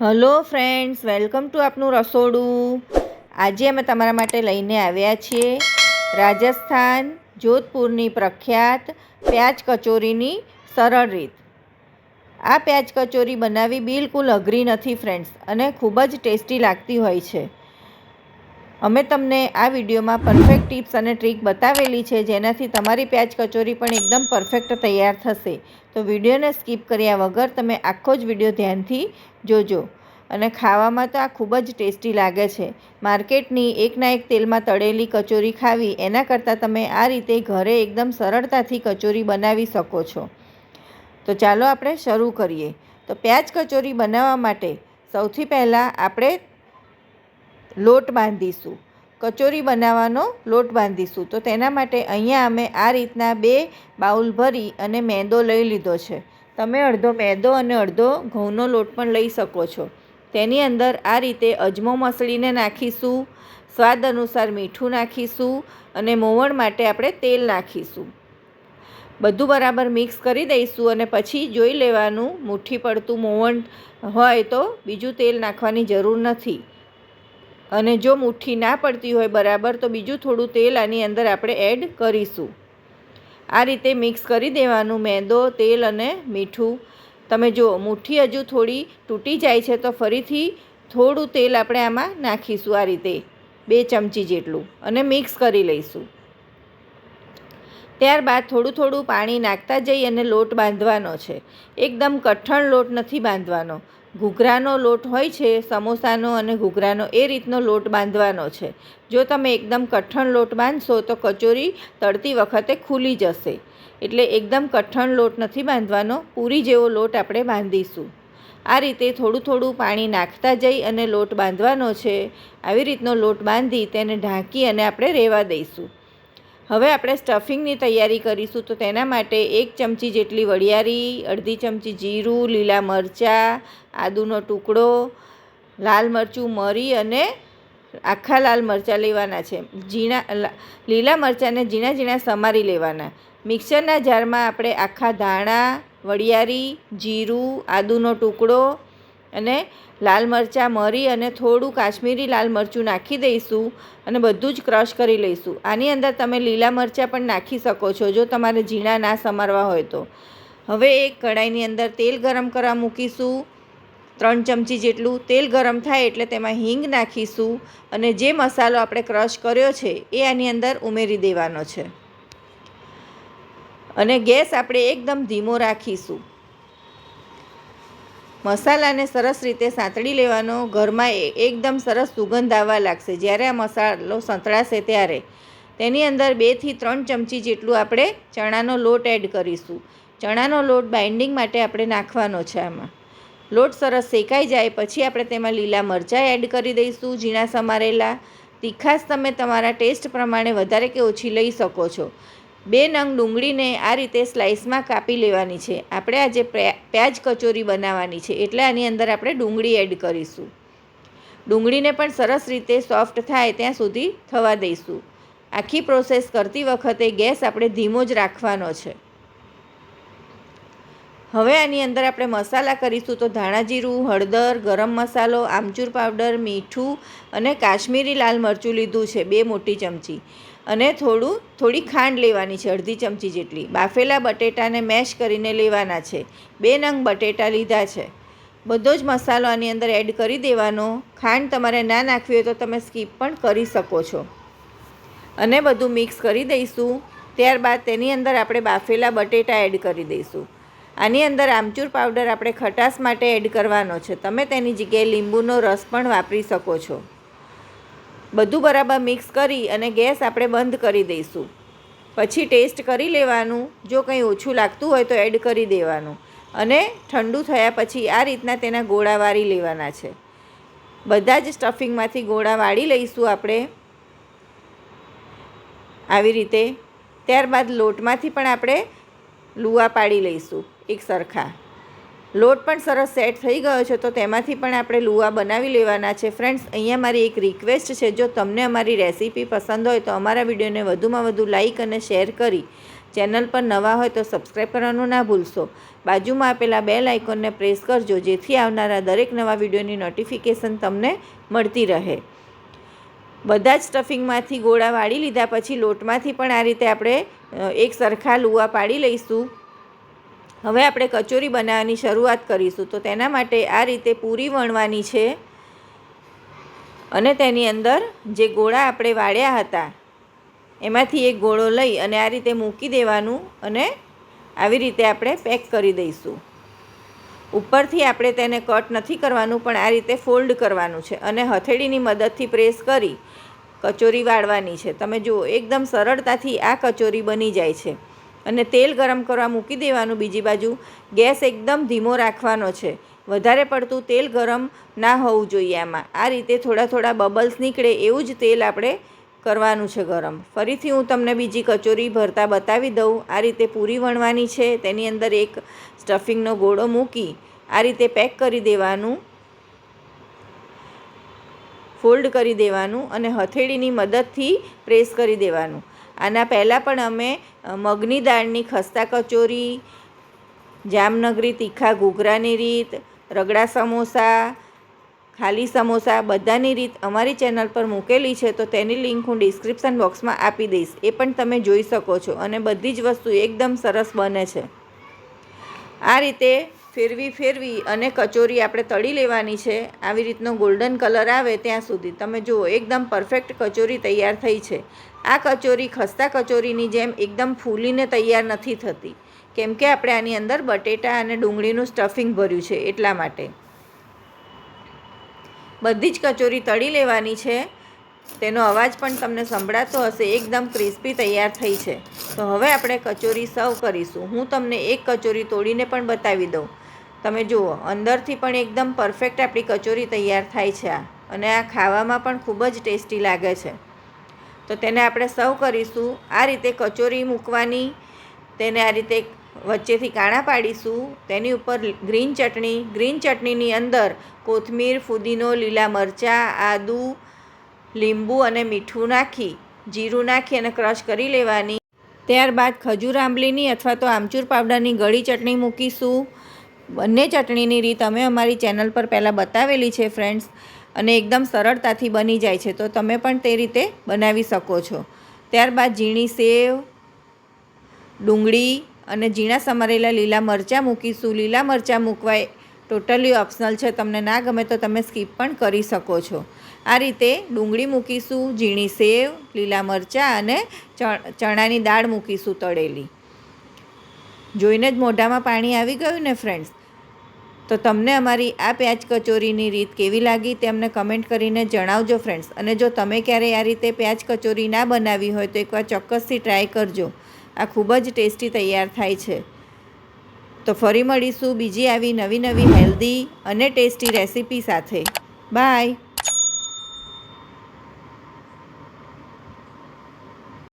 Hello friends, welcome to આપનું રસોડું. આજે અમે તમારા માટે લઈને આવ્યા છીએ રાજસ્થાન જોધપુરની પ્રખ્યાત પ્યાજ કચોરીની સરળ રીત. આ પ્યાજ કચોરી બનાવવી બિલકુલ અઘરી નથી ફ્રેન્ડ્સ, અને ખૂબ જ ટેસ્ટી લાગતી હોય છે. અમે તમને આ વિડીયોમાં પરફેક્ટ ટિપ્સ અને ટ્રીક બતાવેલી છે, જેનાથી તમારી પ્યાજ કચોરી પણ એકદમ પરફેક્ટ તૈયાર થશે. તો વિડીયોને સ્કીપ કર્યા વગર તમે આખો જ વીડિયો ધ્યાનથી જોજો. અને ખાવામાં તો આ ખૂબ જ ટેસ્ટી લાગે છે. માર્કેટની એકના એક તેલમાં તળેલી કચોરી ખાવી, એના કરતાં તમે આ રીતે ઘરે એકદમ સરળતાથી કચોરી બનાવી શકો છો. તો ચાલો આપણે શરૂ કરીએ. તો પ્યાજ કચોરી બનાવવા માટે સૌથી પહેલાં આપણે લોટ બાંધીશું. કચોરી બનાવવાનો લોટ બાંધીશું. તો તેના માટે અહીંયા અમે આ રીતના બે બાઉલ ભરી અને મેંદો લઈ લીધો છે. તમે અડધો મેંદો અને અડધો ઘઉંનો લોટ પણ લઈ શકો છો. તેની અંદર આ રીતે અજમો મસળીને નાખીશું, સ્વાદ અનુસાર મીઠું નાખીશું અને મોવણ માટે આપણે તેલ નાખીશું. બધું બરાબર મિક્સ કરી દઈશું અને પછી જોઈ લેવાનું, મુઠ્ઠી પડતું મોવણ હોય તો બીજું તેલ નાખવાની જરૂર નથી. અને જો મુઠ્ઠી ના પડતી હોય બરાબર, તો બીજું થોડું તેલ આની અંદર આપણે એડ કરીશું. આ રીતે મિક્સ કરી દેવાનું મેંદો, તેલ અને મીઠું. તમે જુઓ મુઠ્ઠી હજુ થોડી તૂટી જાય છે, તો ફરીથી થોડું તેલ આપણે આમાં નાખીશું આ રીતે, બે ચમચી જેટલું, અને મિક્સ કરી લઈશું. ત્યારબાદ થોડું થોડું પાણી નાખતા જઈ અને લોટ બાંધવાનો છે. એકદમ કઠણ લોટ નથી બાંધવાનો. ઘૂઘરાનો લોટ હોય છે, સમોસાનો અને ઘૂઘરાનો, એ રીતનો લોટ બાંધવાનો છે. જો તમે એકદમ કઠણ લોટ બાંધશો, તો કચોરી તળતી વખતે ખુલી જશે. એટલે એકદમ કઠણ લોટ નથી બાંધવાનો, પૂરી જેવો લોટ આપણે બાંધીશું. આ રીતે થોડું થોડું પાણી નાખતા જઈ અને લોટ બાંધવાનો છે. આવી રીતનો લોટ બાંધી તેને ઢાંકી અને આપણે રહેવા દઈશું. હવે આપણે સ્ટફિંગની તૈયારી કરીશું તો તેના માટે એક ચમચી જેટલી વડિયારી, અડધી ચમચી જીરું, લીલા મરચાં, આદુનો ટુકડો, લાલ મરચું, મરી અને આખા લાલ મરચાં લેવાના છે. ઝીણા લીલા મરચાંને ઝીણા ઝીણા સમારી લેવાના. મિક્સરના જારમાં આપણે આખા ધાણા, વડિયારી, જીરું, આદુનો ટુકડો અને લાલ મરચાં, મરી અને થોડું કાશ્મીરી લાલ મરચું નાખી દઈશું અને બધું જ ક્રશ કરી લઈશું. આની અંદર તમે લીલા મરચાં પણ નાખી શકો છો, જો તમારે ઝીણા ના સમારવા હોય તો. હવે એક કઢાઈની અંદર તેલ ગરમ કરવા મૂકીશું. ત્રણ ચમચી જેટલું તેલ ગરમ થાય એટલે તેમાં હિંગ નાખીશું અને જે મસાલો આપણે ક્રશ કર્યો છે એ આની અંદર ઉમેરી દેવાનો છે. અને ગેસ આપણે એકદમ ધીમો રાખીશું. મસાલાને સરસ રીતે સાંતળી લેવાનો, ઘરમાં એકદમ સરસ સુગંધ આવવા લાગશે. જ્યારે આ મસાલો સંતળાશે ત્યારે તેની અંદર બેથી ત્રણ ચમચી જેટલું આપણે ચણાનો લોટ એડ કરીશું. ચણાનો લોટ બાઇન્ડિંગ માટે આપણે નાખવાનો છે આમાં. લોટ સરસ શેકાઈ જાય પછી આપણે તેમાં લીલા મરચાં એડ કરી દઈશું, ઝીણા સમારેલા. તીખાશ તમે તમારા ટેસ્ટ પ્રમાણે વધારે કે ઓછી લઈ શકો છો. બે નંગ ડુંગળીને આ રીતે સ્લાઇસમાં કાપી લેવાની છે. આપણે આજે પ્યાજ કચોરી બનાવવાની છે. એટલે આની અંદર આપણે ડુંગળી એડ કરીશું. ડુંગળીને પણ સરસ રીતે સોફ્ટ થાય ત્યાં સુધી થવા દઈશું. આખી પ્રોસેસ કરતી વખતે ગેસ આપણે ધીમો જ રાખવાનો છે. હવે આની અંદર આપણે મસાલા કરીશું તો ધાણા જીરું, હળદર, ગરમ મસાલો, આમચૂર પાવડર, મીઠું અને કાશ્મીરી લાલ મરચું લીધું છે. બે મોટી ચમચી. અને થોડું, થોડી ખાંડ લેવાની છે, અડધી ચમચી જેટલી. બાફેલા બટેટાને મેશ કરીને લેવાના છે. બે નંગ બટેટા લીધા છે. બધો જ મસાલો આની અંદર એડ કરી દેવાનો. ખાંડ તમારે ના નાખવી હોય તો તમે સ્કીપ પણ કરી શકો છો. અને બધું મિક્સ કરી દઈશું. ત્યારબાદ તેની અંદર આપણે બાફેલા બટેટા એડ કરી દઈશું. આની અંદર આમચૂર પાવડર આપણે ખટાશ માટે એડ કરવાનો છે. તમે તેની જગ્યાએ લીંબુનો રસ પણ વાપરી શકો છો. બધું બરાબર મિક્સ કરી અને ગેસ આપણે બંધ કરી દઈશું. પછી ટેસ્ટ કરી લેવાનું. જો કંઈ ઓછું લાગતું હોય તો એડ કરી દેવાનું. અને ઠંડુ થયા પછી આ રીતના તેના ગોળા વાળી લેવાના છે. બધા જ સ્ટફિંગમાંથી ગોળા વાળી લઈશું આપણે. આવી રીતે. ત્યારબાદ લોટમાંથી પણ આપણે લુવા પાડી લઈશું, એક સરખા. લોટ પણ સરસ સેટ થઈ ગયો છે, તો તેમાંથી પણ આપણે લુવા બનાવી લેવાના છે. ફ્રેન્ડ્સ અહીંયા મારી એક રિક્વેસ્ટ છે, જો તમને અમારી રેસીપી પસંદ હોય તો અમારા વિડીયોને વધુમાં વધુ લાઇક અને શેર કરી. ચેનલ પર નવા હોય તો સબસ્ક્રાઈબ કરવાનું ના ભૂલશો. બાજુમાં આપેલા બેલ આઇકોનને પ્રેસ કરજો, જેથી આવનારા દરેક નવા વિડીયોની નોટિફિકેશન તમને મળતી રહે. બધા જ સ્ટફિંગમાંથી ગોળા વાળી લીધા, પછી લોટમાંથી પણ આ રીતે આપણે એક સરખા લુવા પાડી લઈશું. હવે આપણે કચોરી બનાવવાની શરૂઆત કરીશું. તો તેના માટે આ રીતે પૂરી વણવાની છે. અને તેની અંદર જે ગોળા આપણે વાળ્યા હતા, એમાંથી એક ગોળો લઈ અને આ રીતે મૂકી દેવાનું અને આવી રીતે આપણે પેક કરી દઈશું. ઉપરથી આપણે તેને કટ નથી કરવાનું, પણ આ રીતે ફોલ્ડ કરવાનું છે અને હથેળીની મદદથી પ્રેસ કરી કચોરી વાળવાની છે. તમે જુઓ, એકદમ સરળતાથી આ કચોરી બની જાય છે. અને તેલ ગરમ કરવા મૂકી દેવાનું બીજી બાજુ. ગેસ એકદમ ધીમો રાખવાનો છે. વધારે પડતું તેલ ગરમ ના હોવું જોઈએ આમાં. આ રીતે થોડા થોડા બબલ્સ નીકળે એવું જ તેલ આપણે કરવાનું છે ગરમ. ફરીથી હું તમને બીજી કચોરી ભરતા બતાવી દઉં. આ રીતે પૂરી વણવાની છે. તેની અંદર એક સ્ટફિંગનો ગોળો મૂકી આ રીતે પેક કરી દેવાનું. ફોલ્ડ કરી દેવાનું અને હથેળીની મદદથી પ્રેસ કરી દેવાનું. આના પહેલાં પણ અમે મગની દાળની ખસ્તા કચોરી, જામનગરી તીખા ઘૂઘરાની રીત, રગડા સમોસા, ખાલી સમોસા બધાની રીત અમારી ચેનલ પર મૂકેલી છે તો તેની લિંક હું ડિસ્ક્રિપ્શન બોક્સમાં આપી દઈશ. એ પણ તમે જોઈ શકો છો અને બધી જ વસ્તુ એકદમ સરસ બને છે. આ રીતે ફેરવી ફેરવી અને કચોરી આપણે તળી લેવાની છે. આવી રીતનો ગોલ્ડન કલર આવે ત્યાં સુધી. તમે જુઓ, એકદમ પરફેક્ટ કચોરી તૈયાર થઈ છે. આ કચોરી ખસ્તા કચોરીની જેમ એકદમ ફૂલીને તૈયાર નથી થતી. કેમ કે આપણે આની અંદર બટેટા અને ડુંગળીનું સ્ટફિંગ ભર્યું છે એટલા માટે. બધી જ કચોરી તળી લેવાની છે. તેનો અવાજ પણ તમને સંભળાતો હશે. એકદમ ક્રિસ્પી તૈયાર થઈ છે. તો હવે આપણે કચોરી સર્વ કરીશું. હું તમને એક કચોરી તોડીને પણ બતાવી દઉં. તમે જુઓ, અંદરથી પણ એકદમ પરફેક્ટ આપણી કચોરી તૈયાર થાય છે આ. અને આ ખાવામાં પણ ખૂબ જ ટેસ્ટી લાગે છે. તો તેને આપણે સર્વ કરીશું, આ રીતે કચોરી મૂકવાની, તેને આ રીતે વચ્ચેથી કાણા પાડીશું, તેની ઉપર ગ્રીન ચટણી ગ્રીન ચટણીની અંદર કોથમીર, ફુદીનો, લીલા મરચાં, આદુ, લીંબુ અને મીઠું નાખી, જીરું નાખી અને ક્રશ કરી લેવાની. ત્યારબાદ ખજૂર આંબલીની અથવા તો આમચૂર પાવડરની ગળી ચટણી મૂકીશું. બંને ચટણીની રીત અમે અમારી ચેનલ પર પહેલાં બતાવેલી છે ફ્રેન્ડ્સ અને એકદમ સરળતાથી બની જાય છે. તો તમે પણ તે રીતે બનાવી શકો છો. ત્યારબાદ ઝીણી સેવ, ડુંગળી અને ઝીણા સમારેલા લીલા મરચાં મૂકીશું. લીલા મરચાં મૂકવા ટોટલી ઓપ્શનલ છે. તમને ના ગમે તો તમે સ્કીપ પણ કરી શકો છો. આ રીતે ડુંગળી મૂકીશું, ઝીણી સેવ, લીલા મરચાં અને ચણાની દાળ મૂકીશું તળેલી. જોઈને જ મોઢામાં પાણી આવી ગયું ને ફ્રેન્ડ્સ તો તમને અમારી આ પ્યાજ કચોરીની રીત કેવી લાગી તે અમને કમેન્ટ કરીને જણાવજો ફ્રેન્ડ્સ અને જો તમે ક્યારેય આ રીતે પ્યાજ કચોરી ના બનાવી હોય તો એકવાર ચોક્કસથી ટ્રાય કરજો. આ ખૂબ જ ટેસ્ટી તૈયાર થાય છે. તો ફરી મળીશું બીજી આવી નવી નવી હેલ્ધી અને ટેસ્ટી રેસીપી સાથે. બાય